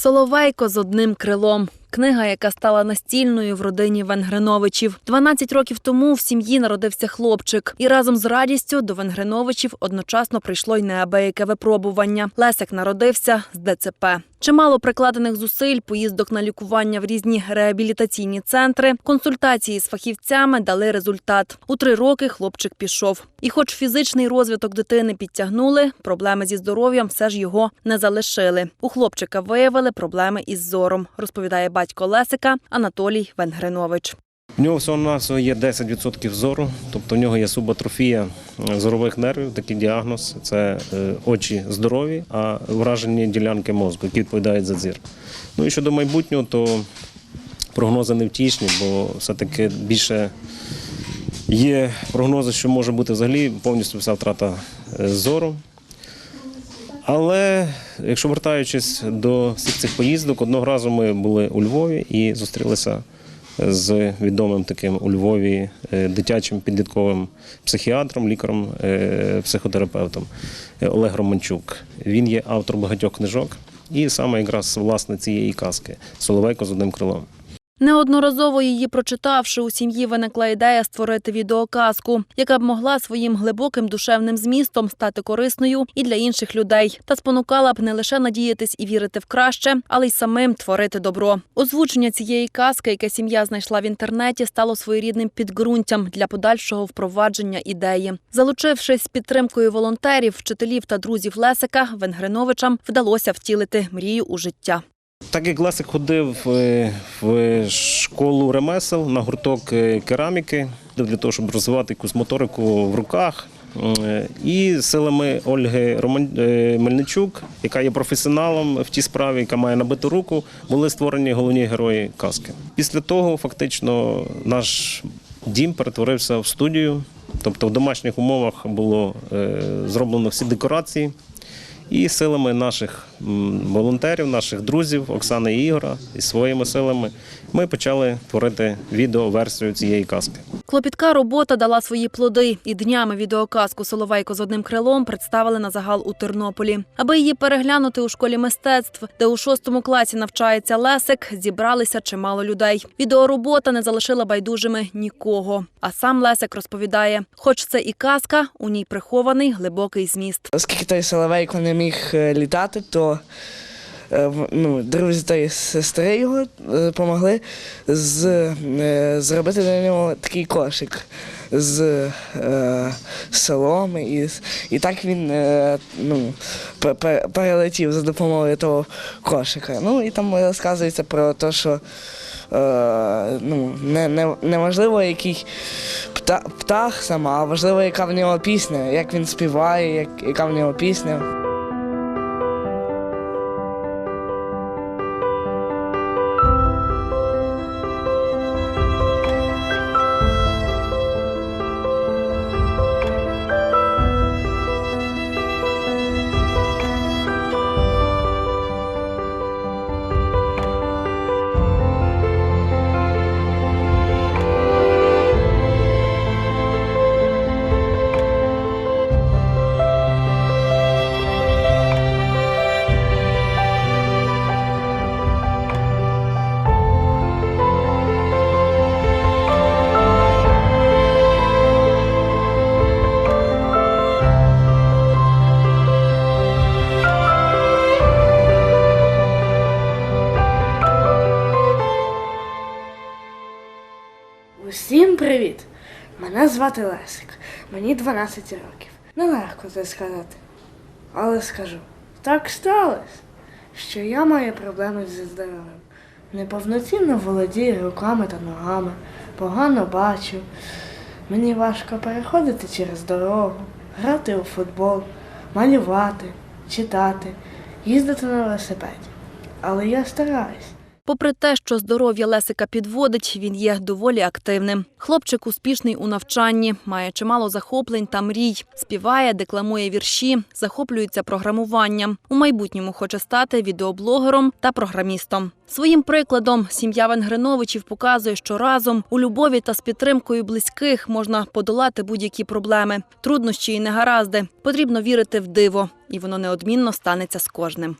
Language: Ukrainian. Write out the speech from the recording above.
Соловейко з одним крилом. Книга, яка стала настільною в родині Венгриновичів. 12 років тому в сім'ї народився хлопчик, і разом з радістю до Венгриновичів одночасно прийшло й неабияке випробування. Лесик народився з ДЦП. Чимало прикладених зусиль, поїздок на лікування в різні реабілітаційні центри, консультації з фахівцями дали результат. У три роки хлопчик пішов. І, хоч фізичний розвиток дитини підтягнули, проблеми зі здоров'ям все ж його не залишили. У хлопчика виявили проблеми із зором, розповідає батько Лесика Анатолій Венгринович. У нього всього навсього є 10% зору, тобто в нього є субатрофія е, зорових нервів, такий діагноз. Це е, очі здорові, а вражені ділянки мозку, які відповідають за зір. Ну і щодо майбутнього, то прогнози невтішні, бо все-таки більше є прогнози, що може бути взагалі повністю вся втрата е, зору. Але якщо вертаючись до всіх цих поїздок, одного разу ми були у Львові і зустрілися з відомим таким у Львові е, дитячим підлітковим психіатром, лікарем, е, психотерапевтом е, Олег Романчук. Він є автор багатьох книжок і саме якраз власне цієї казки Соловейко з одним крилом. Неодноразово її прочитавши, у сім'ї виникла ідея створити відеоказку, яка б могла своїм глибоким душевним змістом стати корисною і для інших людей, та спонукала б не лише надіятись і вірити в краще, але й самим творити добро. Озвучення цієї казки, яке сім'я знайшла в інтернеті, стало своєрідним підґрунтям для подальшого впровадження ідеї. Залучившись з підтримкою волонтерів, вчителів та друзів Лесика, Венгриновичам вдалося втілити мрію у життя. Так як Лесик ходив е, в школу ремесел на гурток е, кераміки для того, щоб розвивати якусь моторику в руках. е, І силами Ольги Мельничук, яка є професіоналом в тій справі, яка має набиту руку, були створені головні герої казки. Після того, фактично, наш дім перетворився в студію. Тобто в домашніх умовах було зроблено всі декорації. І силами наших волонтерів, наших друзів Оксани і Ігора, і своїми силами ми почали творити відеоверсію цієї казки. Клопітка робота дала свої плоди, і днями відеоказку Соловейко з одним крилом представили на загал у Тернополі. Аби її переглянути у школі мистецтв, де у шостому класі навчається Лесик, зібралися чимало людей. Відеоробота не залишила байдужими нікого. А сам Лесик розповідає: хоч це і казка, у ній прихований глибокий зміст. Оскільки той Соловейко не міг е, літати, то ну, друзі тої сестри його допомогли з, е, зробити для нього такий кошик з е, соломи. І, і так він е, ну, пе- пе- перелетів за допомогою того кошика. Ну і там розказується про те, що е, ну, не, не, не важливо, який пта, птах сама, а важливо, яка в нього пісня, як він співає, як, яка в нього пісня. Усім привіт! Мене звати Лесик. Мені 12 років. Нелегко це сказати. Але скажу, так сталося, що я маю проблеми зі здоров'ям. Неповноцінно володію руками та ногами, погано бачу. Мені важко переходити через дорогу, грати у футбол, малювати, читати, їздити на велосипеді. Але я стараюсь. Попри те, що здоров'я Лесика підводить, він є доволі активним. Хлопчик успішний у навчанні, має чимало захоплень та мрій. Співає, декламує вірші, захоплюється програмуванням. У майбутньому хоче стати відеоблогером та програмістом. Своїм прикладом сім'я Венгриновичів показує, що разом у любові та з підтримкою близьких можна подолати будь-які проблеми, труднощі і негаразди. Потрібно вірити в диво, і воно неодмінно станеться з кожним.